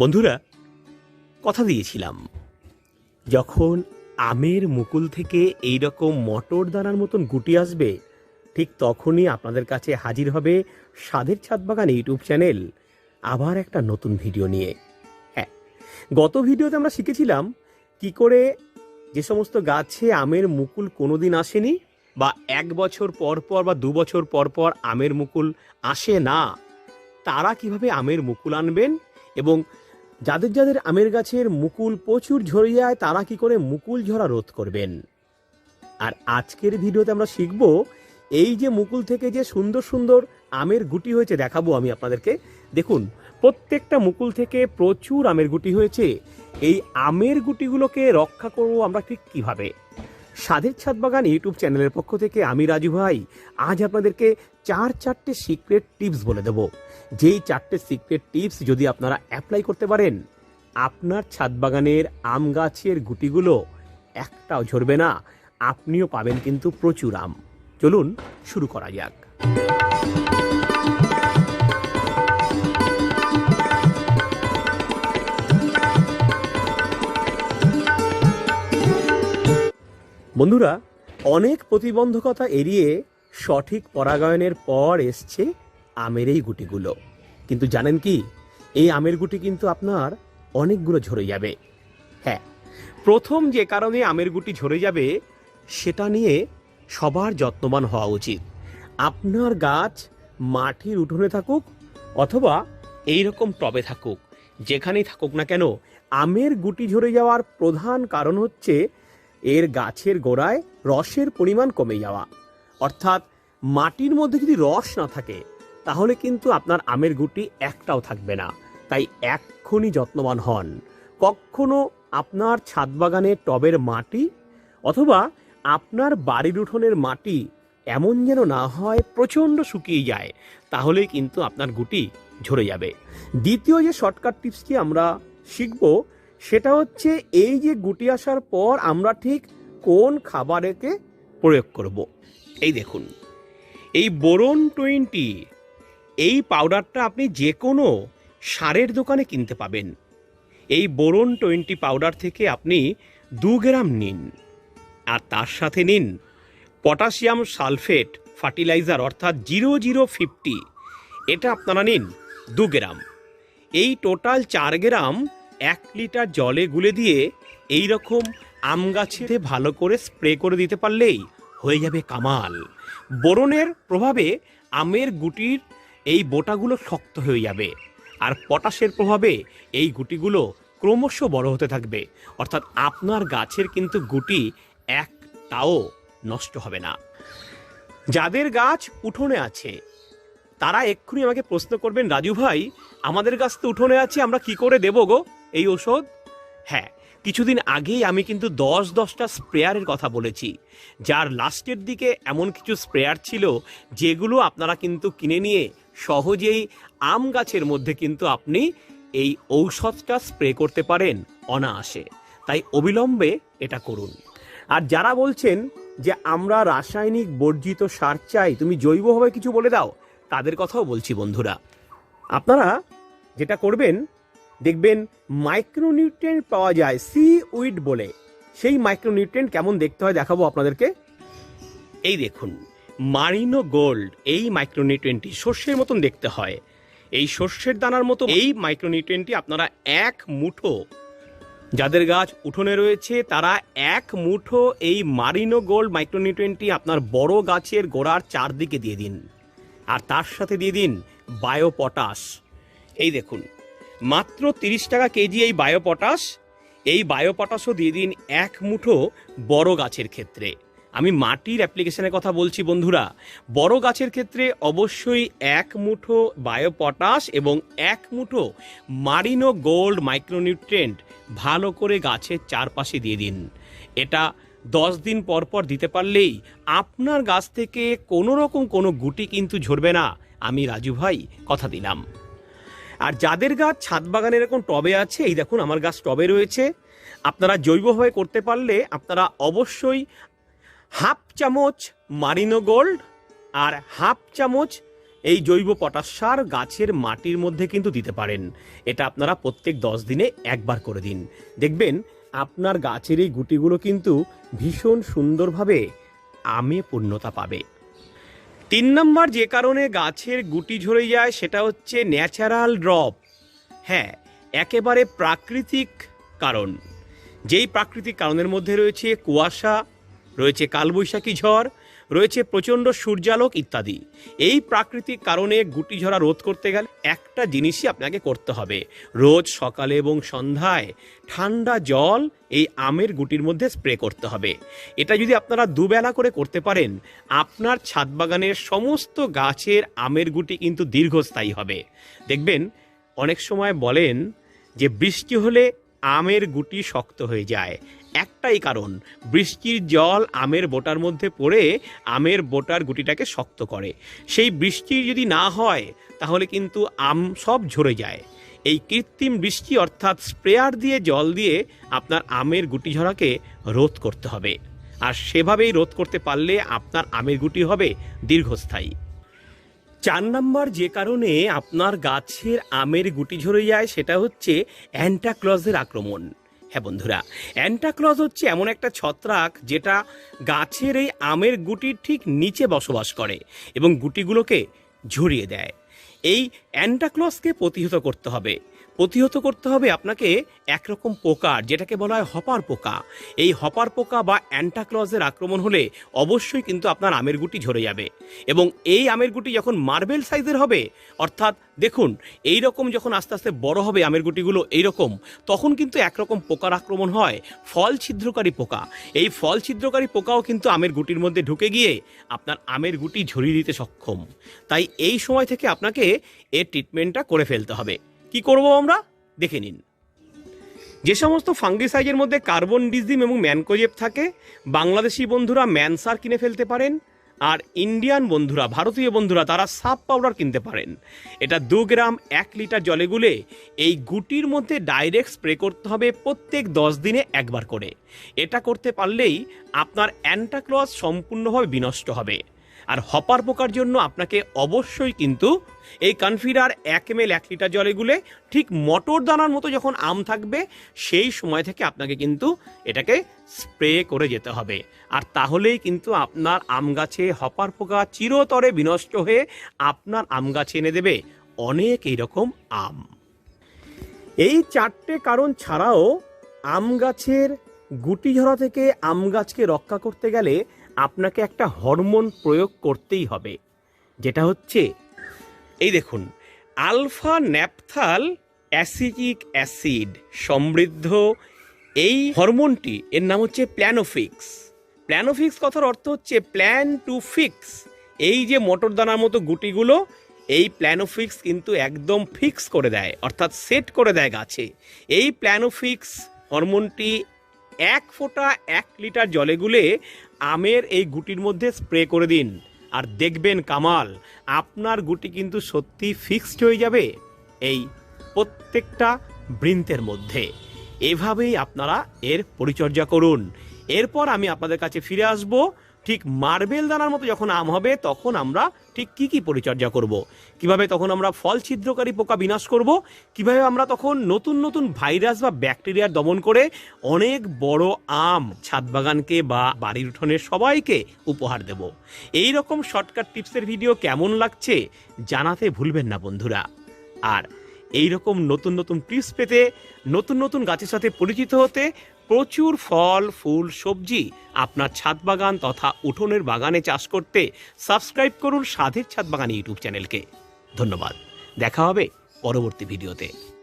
বন্ধুরা, কথা দিয়েছিলাম। যখন আমের মুকুল থেকে এই রকম মটর দানার মতন গুটি আসবে, ঠিক তখনই আপনাদের কাছে হাজির হবে স্বাদের ছাদ বাগান ইউটিউব চ্যানেল। আবার একটা নতুন ভিডিও নিয়ে। হ্যাঁ গত ভিডিওতে আমরা শিখেছিলাম কি করে যে সমস্ত গাছে আমের মুকুল কোনোদিন আসেনি বা এক বছর পর পর বা দু বছর পর পর আমের মুকুল আসে না, তারা কীভাবে আমের মুকুল আনবেন এবং যাদের যাদের আমের গাছের মুকুল প্রচুর ঝরে যায়, তারা কি করে মুকুল ঝরা রোধ করবেন? আর আজকের ভিডিওতে আমরা শিখব এই যে মুকুল থেকে যে সুন্দর সুন্দর আমের গুটি হয়েছে, দেখাবো আমি আপনাদেরকে। দেখুন, প্রত্যেকটা মুকুল থেকে প্রচুর আমের গুটি হয়েছে। এই আমের গুটিগুলোকে রক্ষা করব আমরা ঠিক কীভাবে? স্বাদের ছাদ বাগান ইউটিউব চ্যানেলের পক্ষ থেকে আমি রাজু ভাই। আজ আপনাদেরকে চার চারটে সিক্রেট টিপস বলে দেব। যেই চারটে সিক্রেট টিপস যদি আপনারা অ্যাপ্লাই করতে পারেন, আপনার ছাদ বাগানের আম গাছের গুটিগুলো একটাও ঝরবে না, আপনিও পাবেন কিন্তু প্রচুর আম। চলুন শুরু করা যাক। বন্ধুরা, অনেক প্রতিবন্ধকতা এড়িয়ে সঠিক পরাগায়নের পর এসছে আমের এই গুটিগুলো। কিন্তু জানেন কি, এই আমের গুটি কিন্তু আপনার অনেকগুলো ঝরে যাবে। হ্যাঁ প্রথম যে কারণে আমের গুটি ঝরে যাবে, সেটা নিয়ে সবার যত্নবান হওয়া উচিত। আপনার গাছ মাটির উঠোনে থাকুক অথবা এই রকম টবে থাকুক, যেখানেই থাকুক না কেন, আমের গুটি ঝরে যাওয়ার প্রধান কারণ হচ্ছে এর গাছের গোড়ায় রসের পরিমাণ কমে যাওয়া। অর্থাৎ মাটির মধ্যে যদি রস না থাকে, তাহলে কিন্তু আপনার আমের গুটি একটাও থাকবে না। তাই এক্ষুনি যত্নবান হন। কখনো আপনার ছাদ বাগানে টবের মাটি অথবা আপনার বাড়ির উঠোনের মাটি এমন যেন না হয় প্রচণ্ড শুকিয়ে যায়, তাহলে কিন্তু আপনার গুটি ঝরে যাবে। দ্বিতীয় যে শর্টকাট টিপসটি আমরা শিখব সেটা হচ্ছে এই যে গুটি আসার পর আমরা ঠিক কোন খাবারেকে প্রয়োগ করব। এই দেখুন, এই বোরন টোয়েন্টি, এই পাউডারটা আপনি যে কোনো সারের দোকানে কিনতে পাবেন। এই বোরন টোয়েন্টি পাউডার থেকে আপনি দু গ্রাম নিন আর তার সাথে নিন পটাশিয়াম সালফেট ফার্টিলাইজার অর্থাৎ জিরো জিরো ফিফটি। এটা আপনারা নিন দু গ্রাম। এই টোটাল চার গ্রাম এক লিটার জলে গুলে দিয়ে এই রকম আম গাছেতে ভালো করে স্প্রে করে দিতে পারলেই হয়ে যাবে কামাল। বোরনের প্রভাবে আমের গুটির এই বোটাগুলো শক্ত হয়ে যাবে আর পটাশের প্রভাবে এই গুটিগুলো ক্রমশ বড় হতে থাকবে। অর্থাৎ আপনার গাছের কিন্তু গুটি একটাও নষ্ট হবে না। যাদের গাছ উঠোনে আছে, তারা এক্ষুনি আমাকে প্রশ্ন করবেন, রাজু ভাই, আমাদের গাছ তো উঠোনে আছে, আমরা কি করে দেবো গো? এই ওষুধ হ্যাঁ কিছুদিন আগেই আমি কিন্তু দশ দশটা স্প্রেয়ারের কথা বলেছি। যার লাস্টের দিকে এমন কিছু স্প্রেয়ার ছিল যেগুলো আপনারা কিন্তু কিনে নিয়ে সহজেই আম গাছের মধ্যে কিন্তু আপনি এই ঔষধটা স্প্রে করতে পারেন অনায়াসে। তাই অবিলম্বে এটা করুন। আর যারা বলছেন যে আমরা রাসায়নিক বর্জিত সার চাই, তুমি জৈবভাবে কিছু বলে দাও, তাদের কথাও বলছি বন্ধুরা। আপনারা যেটা করবেন দেখবেন মাইক্রোনিউট্রিয়েন্ট পাওয়া যায় সি উইড বলে। সেই মাইক্রোনিউট্রিয়েন্ট কেমন দেখতে হয় দেখাবো আপনাদেরকে। এই দেখুন, মারিনো গোল্ড এই মাইক্রোনিউট্রিয়েন্টটি শস্যের মতন দেখতে হয়। এই শস্যের দানার মতো এই মাইক্রোনিউট্রিয়েন্টটি আপনারা এক মুঠো, যাদের গাছ উঠোনে রয়েছে তারা এক মুঠো এই মারিনো গোল্ড মাইক্রোনিউট্রিয়েন্টটি আপনার বড় গাছের গোড়ার চারদিকে দিয়ে দিন। আর তার সাথে দিয়ে দিন বায়ো পটাশ এই দেখুন মাত্র তিরিশ টাকা কেজি এই বায়ো পটাশ এই বায়ো পটাশও দিয়ে দিন এক মুঠো বড় গাছের ক্ষেত্রে। আমি মাটির অ্যাপ্লিকেশনের কথা বলছি বন্ধুরা। বড় গাছের ক্ষেত্রে অবশ্যই এক মুঠো বায়ো পটাশ এবং এক মুঠো মারিনো গোল্ড মাইক্রোনিউট্রেন্ট ভালো করে গাছের চারপাশে দিয়ে দিন। এটা দশ দিন পর পর দিতে পারলেই আপনার গাছ থেকে কোনো রকম কোনো গুটি কিন্তু ঝরবে না। আমি রাজু ভাই কথা দিলাম। আর যাদের গাছ ছাদ বাগানে এরকম টবে আছে, এই দেখুন আমার গাছ টবে রয়েছে। আপনারা জৈবভাবে করতে পারলে আপনারা অবশ্যই হাফ চামচ মারিনো গোল্ড আর হাফ চামচ এই জৈব পটাশ সার গাছের মাটির মধ্যে কিন্তু দিতে পারেন। এটা আপনারা প্রত্যেক দশ দিনে একবার করে দিন। দেখবেন আপনার গাছের এই গুটিগুলো কিন্তু ভীষণ সুন্দরভাবে আমে পূর্ণতা পাবে। তিন নম্বর যে কারণে গাছের গুটি ঝরে যায় সেটা হচ্ছে ন্যাচারাল ড্রপ। হ্যাঁ একেবারে প্রাকৃতিক কারণ। যেই প্রাকৃতিক কারণের মধ্যে রয়েছে কুয়াশা, রয়েছে কালবৈশাখী ঝড় রয়েছে প্রচণ্ড সূর্যালোক ইত্যাদি। এই প্রাকৃতিক কারণে গুটি ঝরা রোধ করতে গেলে একটা জিনিসই আপনাকে করতে হবে। রোজ সকালে এবং সন্ধ্যায় ঠান্ডা জল এই আমের গুটির মধ্যে স্প্রে করতে হবে। এটা যদি আপনারা দুবেলা করে করতে পারেন, আপনার ছাদ বাগানের সমস্ত গাছের আমের গুটি কিন্তু দীর্ঘস্থায়ী হবে। দেখবেন, অনেক সময় বলেন যে বৃষ্টি হলে আমের গুটি শক্ত হয়ে যায়। একটাই কারণ, বৃষ্টির জল আমের বোটার মধ্যে পড়ে আমের বোটার গুটিটাকে শক্ত করে। সেই বৃষ্টি যদি না হয়, তাহলে কিন্তু আম সব ঝরে যায়। এই কৃত্রিম বৃষ্টি অর্থাৎ স্প্রেয়ার দিয়ে জল দিয়ে আপনার আমের গুটি ঝরাকে রোধ করতে হবে। আর সেভাবেই রোধ করতে পারলে আপনার আমের গুটি হবে দীর্ঘস্থায়ী। চার নাম্বার যে কারণে আপনার গাছের আমের গুটি ঝরে যায়, সেটা হচ্ছে অ্যান্টাক্লজের আক্রমণ। হ্যাঁ বন্ধুরা, অ্যান্টাক্লজ হচ্ছে এমন একটা ছত্রাক যেটা গাছের এই আমের গুটির ঠিক নিচে বসবাস করে এবং গুটিগুলোকে ঝরিয়ে দেয়। এই অ্যান্টাক্লসকে প্রতিহত করতে হবে। প্রতিহত করতে হবে আপনাকে একরকম পোকার যেটাকে বলা হয় হপার পোকা। এই হপার পোকা বা অ্যান্টাক্লজের আক্রমণ হলে অবশ্যই কিন্তু আপনার আমের গুটি ঝরে যাবে। এবং এই আমের গুটি যখন মার্বেল সাইজের হবে, অর্থাৎ দেখুন, এই রকম যখন আস্তে আস্তে বড় হবে আমের গুটিগুলো এই রকম, তখন কিন্তু একরকম পোকার আক্রমণ হয়, ফল ছিদ্রকারী পোকা। এই ফল ছিদ্রকারী পোকাও কিন্তু আমের গুটির মধ্যে ঢুকে গিয়ে আপনার আমের গুটি ঝরিয়ে দিতে সক্ষম। তাই এই সময় থেকে আপনাকে এর ট্রিটমেন্টটা করে ফেলতে হবে। কি করব আমরা? দেখে নিন। যে সমস্ত ফাঙ্গিসাইজের মধ্যে কার্বন ডিজিম এবং ম্যানকোজেব থাকে, বাংলাদেশি বন্ধুরা ম্যানসার কিনে ফেলতে পারেন, আর ইন্ডিয়ান বন্ধুরা, ভারতীয় বন্ধুরা, তারা সাপ পাউডার কিনতে পারেন। এটা দু গ্রাম, এক লিটার জলে গুলে এই গুটির মধ্যে ডাইরেক্ট স্প্রে করতে হবে প্রত্যেক দশ দিনে একবার করে। এটা করতে পারলেই আপনার অ্যান্টাক্লজ সম্পূর্ণভাবে বিনষ্ট হবে। আর হপার পোকার জন্য আপনাকে অবশ্যই কিন্তু এই কনফিডার এক এম এল এক লিটার জলে গুলে ঠিক মটর দানার মতো যখন আম থাকবে, সেই সময় থেকে আপনাকে কিন্তু এটাকে স্প্রে করে যেতে হবে। আর তাহলেই কিন্তু আপনার আম গাছে হপার পোকা চিরতরে বিনষ্ট হয়ে আপনার আম গাছে এনে দেবে অনেক এইরকম আম। এই চারটে কারণ ছাড়াও আম গাছের গুটি ঝরা থেকে আম গাছকে রক্ষা করতে গেলে আপনাকে একটা হরমোন প্রয়োগ করতেই হবে, যেটা হচ্ছে এই দেখুন, আলফা ন্যাপথাল অ্যাসিটিক অ্যাসিড সমৃদ্ধ। এই হরমোনটি, এর নাম হচ্ছে প্ল্যানোফিক্স। প্ল্যানোফিক্স কথার অর্থ হচ্ছে প্ল্যান টু ফিক্স। এই যে মটর দানার মতো গুটিগুলো, এই প্ল্যানোফিক্স কিন্তু একদম ফিক্স করে দেয়, অর্থাৎ সেট করে দেয় গাছে। এই প্ল্যানোফিক্স হরমোনটি এক ফোঁটা এক লিটার জলে গুলে আমের এই গুটির মধ্যে স্প্রে করে দিন। আর দেখবেন কামাল, আপনার গুটি কিন্তু সত্যি ফিক্সড হয়ে যাবে এই প্রত্যেকটা বৃন্তের মধ্যে। এভাবেই আপনারা এর পরিচর্যা করুন। এরপর আমি আপনাদের কাছে ফিরে আসব ঠিক মার্বেল দানার মতো যখন আম হবে, তখন আমরা ঠিক কি কি পরিচর্যা করব। কীভাবে তখন আমরা ফল ছিদ্রকারী পোকা বিনাশ করব? কীভাবে আমরা তখন নতুন নতুন ভাইরাস বা ব্যাকটেরিয়ার দমন করে অনেক বড় আম ছাদ বাগানকে বা বাড়ির উঠোনের সবাইকে উপহার দেব? এই রকম শর্টকাট টিপসের ভিডিও কেমন লাগছে জানাতে ভুলবেন না বন্ধুরা। আর এই রকম নতুন নতুন টিপস পেতে নতুন নতুন গাছের সাথে পরিচিত হতে প্রচুর ফল, ফুল, সবজি আপনার ছাদ বাগান তথা উঠোনের বাগানে চাষ করতে সাবস্ক্রাইব করুন সাধের ছাদ বাগান ইউটিউব চ্যানেলকে। ধন্যবাদ। দেখা হবে পরবর্তী ভিডিওতে।